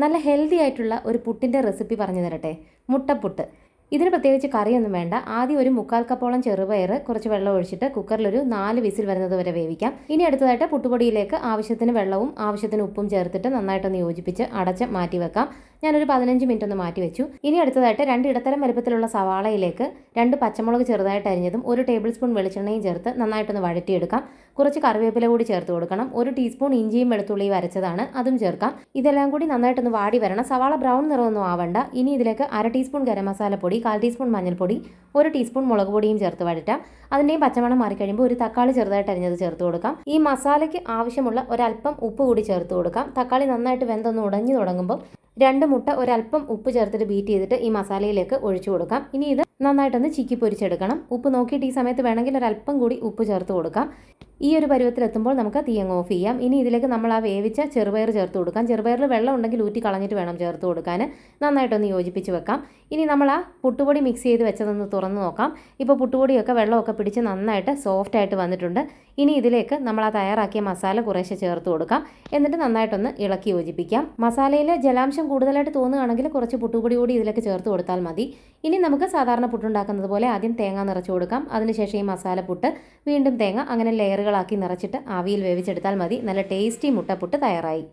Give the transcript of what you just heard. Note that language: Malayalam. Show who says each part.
Speaker 1: നല്ല ഹെൽത്തി ആയിട്ടുള്ള ഒരു പുട്ടിന്റെ റെസിപ്പി പറഞ്ഞു തരട്ടെ? മുട്ടപ്പുട്ട്. ഇതിന് പ്രത്യേകിച്ച് കറിയൊന്നും വേണ്ട. ആദ്യം ഒരു മുക്കാൽ കപ്പോളം ചെറുപയർ കുറച്ച് വെള്ളം ഒഴിച്ചിട്ട് കുക്കറിൽ ഒരു നാല് വിസിൽ വരുന്നത് വരെ വേവിക്കാം. ഇനി അടുത്തതായിട്ട് പുട്ടുപൊടിയിലേക്ക് ആവശ്യത്തിന് വെള്ളവും ആവശ്യത്തിന് ഉപ്പും ചേർത്തിട്ട് നന്നായിട്ടൊന്ന് യോജിപ്പിച്ച് അടച്ച് മാറ്റി വെക്കാം. ഞാനൊരു പതിനഞ്ച് മിനിറ്റ് ഒന്ന് മാറ്റി വെച്ചു. ഇനി അടുത്തതായിട്ട് രണ്ട് ഇടത്തരം വലുപ്പത്തിലുള്ള സവാളയിലേക്ക് രണ്ട് പച്ചമുളക് ചെറുതായിട്ട് അരിഞ്ഞതും ഒരു ടേബിൾ സ്പൂൺ വെളിച്ചെണ്ണയും ചേർത്ത് നന്നായിട്ടൊന്ന് വഴറ്റിയെടുക്കാം. കുറച്ച് കറിവേപ്പില കൂടി ചേർത്ത് കൊടുക്കണം. ഒരു ടീസ്പൂൺ ഇഞ്ചിയും വെളുത്തുള്ളിയും അരച്ചതാണ് അതും ചേർക്കാം. ഇതെല്ലാം കൂടി നന്നായിട്ടൊന്ന് വാടി വരണം. സവാള ബ്രൗൺ നിറമൊന്നും ആവണ്ട. ഇനി ഇതിലേക്ക് അര ടീസ്പൂൺ ഗരം മസാലപ്പൊടി കാൽ ടീസ്പൂൺ മഞ്ഞൾപ്പൊടി ഒരു ടീസ്പൂൺ മുളക് പൊടിയും ചേർത്ത് വഴറ്റാം. അതിന്റെയും പച്ചമണം മാറിക്കഴിയുമ്പോൾ ഒരു തക്കാളി ചെറുതായിട്ട് അരിഞ്ഞത് ചേർത്ത് കൊടുക്കാം. ഈ മസാലയ്ക്ക് ആവശ്യമുള്ള ഒരല്പം ഉപ്പ് കൂടി ചേർത്ത് കൊടുക്കാം. തക്കാളി നന്നായിട്ട് വെന്തൊന്ന് ഉടഞ്ഞു തുടങ്ങുമ്പോൾ രണ്ട് മുട്ട ഒരല്പം ഉപ്പ് ചേർത്തിട്ട് ബീറ്റ് ചെയ്തിട്ട് ഈ മസാലയിലേക്ക് ഒഴിച്ചു കൊടുക്കാം. ഇനി ഇത് നന്നായിട്ടൊന്ന് ചിക്കി പൊരിച്ചെടുക്കണം. ഉപ്പ് നോക്കിയിട്ട് ഈ സമയത്ത് വേണമെങ്കിൽ ഒരല്പം കൂടി ഉപ്പ് ചേർത്ത് കൊടുക്കാം. ഈ ഒരു പരുവത്തിലെത്തുമ്പോൾ നമുക്ക് തീ അങ്ങ് ഓഫ് ചെയ്യാം. ഇനി ഇതിലേക്ക് നമ്മൾ ആ വേവിച്ച ചെറുപയർ ചേർത്ത് കൊടുക്കാം. ചെറുപയറിൽ വെള്ളം ഉണ്ടെങ്കിൽ ഊറ്റി കളഞ്ഞിട്ട് വേണം ചേർത്ത് കൊടുക്കാൻ. നന്നായിട്ടൊന്ന് യോജിപ്പിച്ച് വെക്കാം. ഇനി നമ്മൾ ആ പുട്ടുപൊടി മിക്സ് ചെയ്ത് വെച്ചതൊന്ന് തുറന്ന് നോക്കാം. ഇപ്പോൾ പുട്ടുപൊടിയൊക്കെ വെള്ളമൊക്കെ പിടിച്ച് നന്നായിട്ട് സോഫ്റ്റ് ആയിട്ട് വന്നിട്ടുണ്ട്. ഇനി ഇതിലേക്ക് നമ്മൾ ആ തയ്യാറാക്കിയ മസാല കുറേശ്ശെ ചേർത്ത് കൊടുക്കാം. എന്നിട്ട് നന്നായിട്ടൊന്ന് ഇളക്കി യോജിപ്പിക്കാം. മസാലയിൽ ജലാംശം കൂടുതലായിട്ട് തോന്നുകയാണെങ്കിൽ കുറച്ച് പുട്ടുപൊടി കൂടി ഇതിലേക്ക് ചേർത്ത് കൊടുത്താൽ മതി. ഇനി നമുക്ക് സാധാരണ പുട്ടുണ്ടാക്കുന്നത് പോലെ ആദ്യം തേങ്ങ നിറച്ച് കൊടുക്കാം. അതിനുശേഷം ഈ മസാല പുട്ട് വീണ്ടും തേങ്ങ അങ്ങനെ ലെയറുകളാക്കി നിറച്ചിട്ട് ആവിയിൽ വേവിച്ചെടുത്താൽ മതി. നല്ല ടേസ്റ്റി മുട്ടപ്പുട്ട് തയ്യാറായി.